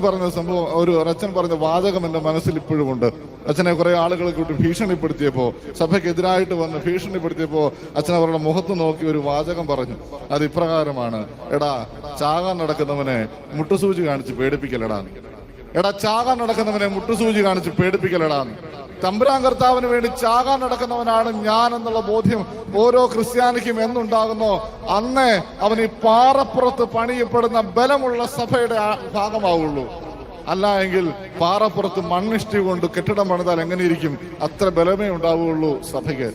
പറഞ്ഞ സംഭവം ഒരു അച്ഛൻ പറഞ്ഞ വാചകം എന്റെ മനസ്സിൽ ഇപ്പോഴും ഉണ്ട്. അച്ഛനെ കുറെ ആളുകളെ കൂട്ടി ഭീഷണിപ്പെടുത്തിയപ്പോ സഭയ്ക്കെതിരായിട്ട് വന്ന് ഭീഷണിപ്പെടുത്തിയപ്പോ അച്ഛൻ അവരുടെ മുഖത്ത് നോക്കി ഒരു വാചകം പറഞ്ഞു. അത് ഇപ്രകാരമാണ്. എടാ ചാകാൻ നടക്കുന്നവനെ മുട്ടുസൂചി കാണിച്ച് പേടിപ്പിക്കലടാ. എടാ ചാകാൻ നടക്കുന്നവനെ മുട്ടുസൂചി കാണിച്ച് പേടിപ്പിക്കലടാ. തമ്പുരാൻ കർത്താവിന് വേണ്ടി ചാകാൻ നടക്കുന്നവനാണ് ഞാൻ എന്നുള്ള ബോധ്യം ഓരോ ക്രിസ്ത്യാനിക്കും എന്നുണ്ടാകുന്നോ. അന്ന് അവൻ ഈ പാറപ്പുറത്ത് പണിയപ്പെടുന്ന ബലമുള്ള സഭയുടെ ഭാഗമാവുള്ളൂ. അല്ല എങ്കിൽ പാറപ്പുറത്ത് മണ്ണിഷ്ടി കൊണ്ട് കെട്ടിടം പണിതാൽ എങ്ങനെയിരിക്കും? അത്ര ബലമേ ഉണ്ടാവുകയുള്ളൂ സഭയ്ക്ക്.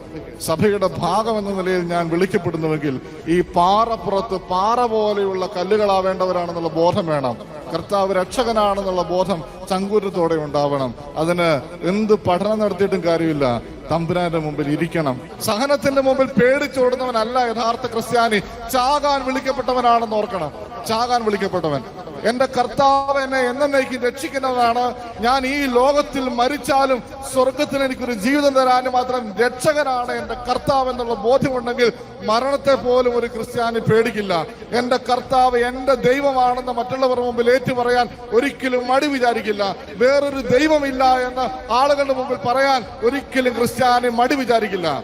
സഭയുടെ ഭാഗം എന്ന നിലയിൽ ഞാൻ വിളിക്കപ്പെടുന്നുവെങ്കിൽ ഈ പാറപ്പുറത്ത് പാറ പോലെയുള്ള കല്ലുകളാവേണ്ടവരാണെന്നുള്ള ബോധം വേണം. കർത്താവ് രക്ഷകനാണെന്നുള്ള ബോധം ചങ്കൂരത്തോടെ ഉണ്ടാവണം. അതിന് എന്ത് പഠനം നടത്തിയിട്ടും കാര്യമില്ല. തമ്പുരാന്റെ മുമ്പിൽ ഇരിക്കണം. സഹനത്തിന്റെ മുമ്പിൽ പേടിച്ചോടുന്നവനല്ല യഥാർത്ഥ ക്രിസ്ത്യാനി. ചാകാൻ വിളിക്കപ്പെട്ടവനാണെന്ന് ഓർക്കണം. ചാകാൻ വിളിക്കപ്പെട്ടവൻ. എന്റെ കർത്താവ് എന്നെ എന്നേക്കും രക്ഷിക്കുന്നതാണ് ഞാൻ ഈ ലോകത്തിൽ മരിച്ചാലും സ്വർഗത്തിൽ എനിക്കൊരു ജീവിതം തരാനും മാത്രം രക്ഷകനാണ് എന്റെ കർത്താവ് എന്നുള്ള ബോധ്യമുണ്ടെങ്കിൽ മരണത്തെ പോലും ഒരു ക്രിസ്ത്യാനി പേടിക്കില്ല. എന്റെ കർത്താവ് എന്റെ ദൈവമാണെന്ന് മറ്റുള്ളവർ മുമ്പിൽ ഏറ്റു പറയാൻ ഒരിക്കലും മടി വിചാരിക്കില്ല. വേറൊരു ദൈവമില്ല എന്ന് ആളുകളുടെ മുമ്പിൽ പറയാൻ ഒരിക്കലും ക്രിസ്ത്യാനി മടി വിചാരിക്കില്ല.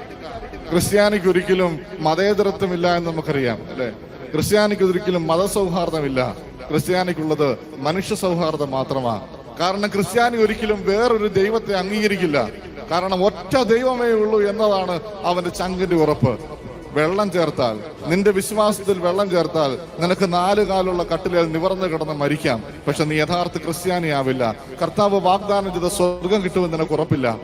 ക്രിസ്ത്യാനിക്ക് ഒരിക്കലും മതേതരത്വമില്ല എന്ന് നമുക്കറിയാം അല്ലെ? ക്രിസ്ത്യാനിക്ക് ഒരിക്കലും മതസൗഹാർദ്ദമില്ല. ക്രിസ്ത്യാനിക്കുള്ളത് മനുഷ്യ സൗഹാർദ്ദം മാത്രമാണ്. കാരണം ക്രിസ്ത്യാനി ഒരിക്കലും വേറൊരു ദൈവത്തെ അംഗീകരിക്കില്ല. കാരണം ഒറ്റ ദൈവമേ ഉള്ളൂ എന്നതാണ് അവന്റെ ചങ്കിന്റെ ഉറപ്പ്. വെള്ളം ചേർത്താൽ നിന്റെ വിശ്വാസത്തിൽ വെള്ളം ചേർത്താൽ നിനക്ക് നാല് കാലുള്ള കട്ടിലിൽ നിവർന്നു കിടന്ന് മരിക്കാം. പക്ഷെ നീ യഥാർത്ഥ ക്രിസ്ത്യാനിയാവില്ല. കർത്താവ് വാഗ്ദാനം ചെയ്ത സ്വർഗം കിട്ടുമെന്ന് നിനക്ക് ഉറപ്പില്ല.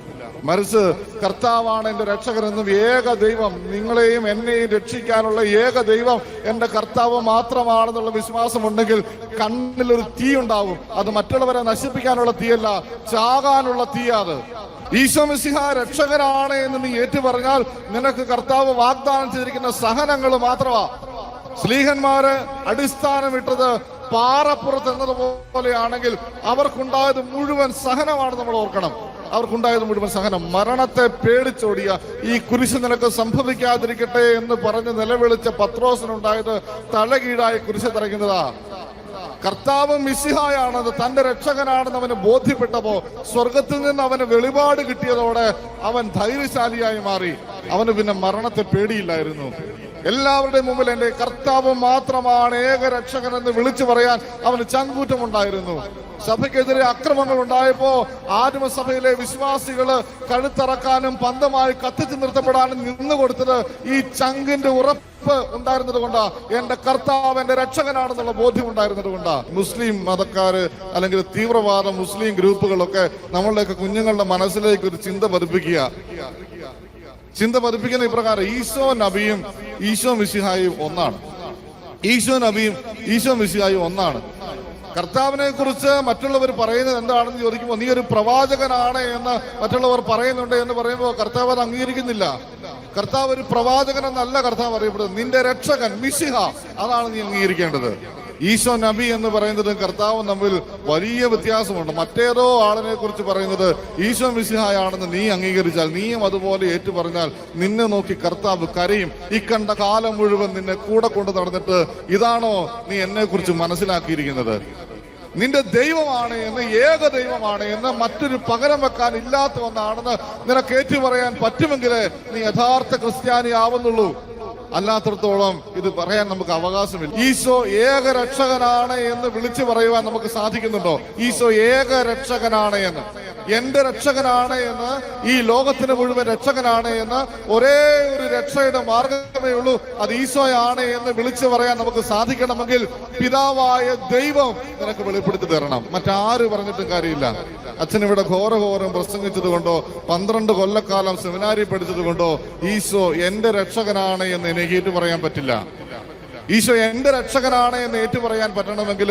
മറിച്ച് കർത്താവാണ് എന്റെ രക്ഷകരെന്നും ഏക ദൈവം. നിങ്ങളെയും എന്നെയും രക്ഷിക്കാനുള്ള ഏക ദൈവം എന്റെ കർത്താവ് മാത്രമാണെന്നുള്ള വിശ്വാസം വിശ്വാസമുണ്ടെങ്കിൽ കണ്ണിലൊരു തീ ഉണ്ടാവും അത് മറ്റുള്ളവരെ നശിപ്പിക്കാനുള്ള തീയല്ല ചാകാനുള്ള തീയാത്. ഈശോ മിശിഹ രക്ഷകനാണ് എന്ന് നീ ഏറ്റു പറഞ്ഞാൽ നിനക്ക് കർത്താവ് വാഗ്ദാനം ചെയ്തിരിക്കുന്ന സഹനങ്ങൾ മാത്രമാ. സ്ലീഹന്മാര് അടിസ്ഥാനമിട്ടത് പാറപ്പുറത്ത് എന്നതുപോലെയാണെങ്കിൽ അവർക്കുണ്ടായത് മുഴുവൻ സഹനമാണ് നമ്മൾ ഓർക്കണം. അവർക്കുണ്ടായത് മുഴുവൻ സഹനം. മരണത്തെ പേടിച്ചോടിയ ഈ കുരിശ് നിനക്ക് സംഭവിക്കാതിരിക്കട്ടെ എന്ന് പറഞ്ഞ് നിലവിളിച്ച പത്രോസിനുണ്ടായത് തലകീഴായി കുരിശ് തറയ്ക്കുന്നതാ കർത്താവ് മിസിഹായാണെന്ന് തന്റെ രക്ഷകനാണെന്ന് അവന് ബോധ്യപ്പെട്ടപ്പോ സ്വർഗത്തിൽ നിന്ന് അവന് വെളിപാട് കിട്ടിയതോടെ അവൻ ധൈര്യശാലിയായി മാറി. അവന് പിന്നെ മരണത്തെ പേടിയില്ലായിരുന്നു. എല്ലാവരുടെയും മുമ്പിൽ എന്റെ കർത്താവ് മാത്രമാണ് ഏക രക്ഷകൻ എന്ന് വിളിച്ചു പറയാൻ അവന് ചങ്കൂറ്റമുണ്ടായിരുന്നു. സഭയ്ക്കെതിരെ അക്രമങ്ങൾ ഉണ്ടായപ്പോ ആദിമസഭയിലെ വിശ്വാസികൾ കഴുത്തറക്കാനും പന്തമായി കത്തിച്ചു നിർത്തപ്പെടാനും നിന്നു കൊടുത്തത് ഈ ചങ്കിന്റെ ഉറപ്പ് ഉണ്ടായിരുന്നത് കൊണ്ടാ. എന്റെ കർത്താവ് എന്റെ രക്ഷകനാണെന്നുള്ള ബോധ്യം ഉണ്ടായിരുന്നത് കൊണ്ടാ. മുസ്ലിം മതക്കാര് അല്ലെങ്കിൽ തീവ്രവാദ മുസ്ലിം ഗ്രൂപ്പുകളൊക്കെ നമ്മളുടെയൊക്കെ കുഞ്ഞുങ്ങളുടെ മനസ്സിലേക്ക് ഒരു ചിന്ത പതിപ്പിക്കുക. ചിന്ത പതിപ്പിക്കുന്ന ഇപ്രകാരം ഈശോ നബിയും ഈശോ മിസിഹായും ഒന്നാണ്. ഈശോ നബിയും ഈശോ മിസിഹായും ഒന്നാണ്. കർത്താവിനെ കുറിച്ച് മറ്റുള്ളവർ പറയുന്നത് എന്താണെന്ന് ചോദിക്കുമ്പോൾ നീ ഒരു പ്രവാചകനാണ് എന്ന് മറ്റുള്ളവർ പറയുന്നുണ്ട് എന്ന് പറയുമ്പോൾ കർത്താവ് അത് അംഗീകരിക്കുന്നില്ല. കർത്താവ് ഒരു പ്രവാചകൻ എന്നല്ല കർത്താവ് അറിയപ്പെടുന്നത്. നിന്റെ രക്ഷകൻ മിസിഹ അതാണ് നീ അംഗീകരിക്കേണ്ടത്. ഈശോ നബി എന്ന് പറയുന്നതും കർത്താവും തമ്മിൽ വലിയ വ്യത്യാസമുണ്ട്. മറ്റേതോ ആളിനെ കുറിച്ച് പറയുന്നത് ഈശോ മിസിഹായാണെന്ന് നീ അംഗീകരിച്ചാൽ നീയും അതുപോലെ ഏറ്റു പറഞ്ഞാൽ നിന്നെ നോക്കി കർത്താവ് കരയും. ഈ കണ്ട കാലം മുഴുവൻ നിന്നെ കൂടെ കൊണ്ട് നടന്നിട്ട് ഇതാണോ നീ എന്നെ കുറിച്ച് മനസ്സിലാക്കിയിരിക്കുന്നത്? നിന്റെ ദൈവമാണ് എന്ന് ഏക ദൈവമാണ് എന്ന് മറ്റൊരു പകരം വെക്കാൻ ഇല്ലാത്ത ഒന്നാണെന്ന് നിനക്ക് ഏറ്റു പറയാൻ പറ്റുമെങ്കിലേ നീ യഥാർത്ഥ ക്രിസ്ത്യാനി ആവുന്നുള്ളൂ അല്ലാത്തടത്തോളം ഇത് പറയാൻ നമുക്ക് അവകാശമില്ല. ഈശോ ഏക രക്ഷകനാണ് എന്ന് വിളിച്ചു പറയുവാൻ നമുക്ക് സാധിക്കുന്നുണ്ടോ? ഈശോ ഏക രക്ഷകനാണ് എന്ന്. എന്റെ രക്ഷകനാണ് എന്ന് ഈ ലോകത്തിന് മുഴുവൻ രക്ഷകനാണ് എന്ന് ഒരേ ഒരു രക്ഷയുടെ മാർഗമേ ഉള്ളൂ. അത് ഈശോയാണ് എന്ന് വിളിച്ചു പറയാൻ നമുക്ക് സാധിക്കണമെങ്കിൽ പിതാവായ ദൈവം നിനക്ക് വെളിപ്പെടുത്തി തരണം. മറ്റാരും പറഞ്ഞിട്ടും കാര്യമില്ല. അച്ഛൻ ഇവിടെ ഘോരഘോരം പ്രസംഗിച്ചത് കൊണ്ടോ പന്ത്രണ്ട് കൊല്ലക്കാലം സെമിനാരി പഠിച്ചത് കൊണ്ടോ ഈശോ എന്റെ രക്ഷകനാണ് എന്ന് എനിക്ക് പറയാൻ പറ്റില്ല. ഈശോ എന്റെ രക്ഷകനാണ് എന്ന് ഏറ്റു പറയാൻ പറ്റണമെങ്കിൽ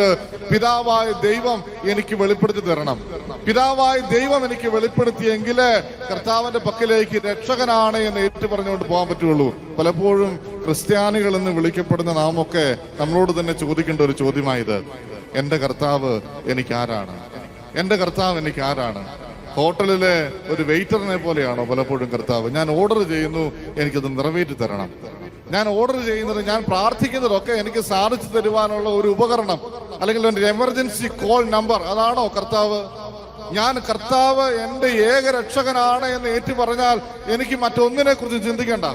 പിതാവായ ദൈവം എനിക്ക് വെളിപ്പെടുത്തി തരണം. പിതാവായ ദൈവം എനിക്ക് വെളിപ്പെടുത്തിയെങ്കിൽ കർത്താവിന്റെ പക്കലേക്ക് രക്ഷകനാണ് എന്ന് ഏറ്റു പറഞ്ഞുകൊണ്ട് പോകാൻ പറ്റുള്ളൂ പലപ്പോഴും ക്രിസ്ത്യാനികൾ എന്ന് വിളിക്കപ്പെടുന്ന നാമൊക്കെ നമ്മളോട് തന്നെ ചോദിക്കേണ്ട ഒരു ചോദ്യമായത് എന്റെ കർത്താവ് എനിക്ക് ആരാണ് എന്റെ കർത്താവ് എനിക്ക് ആരാണ് ഹോട്ടലിലെ ഒരു വെയിറ്ററിനെ പോലെയാണോ പലപ്പോഴും കർത്താവ്? ഞാൻ ഓർഡർ ചെയ്യുന്നു എനിക്കത് നിറവേറ്റി തരണം. ഞാൻ ഓർഡർ ചെയ്യുന്നത് ഞാൻ പ്രാർത്ഥിക്കുന്നതൊക്കെ എനിക്ക് സാധിച്ചു തരുവാനുള്ള ഒരു ഉപകരണം അല്ലെങ്കിൽ ഒരു എമർജൻസി കോൾ നമ്പർ അതാണോ കർത്താവ്? ഞാൻ കർത്താവ് എന്റെ ഏക രക്ഷകനാണ് എന്ന് ഏറ്റു പറഞ്ഞാൽ എനിക്ക് മറ്റൊന്നിനെ കുറിച്ച് ചിന്തിക്കേണ്ട.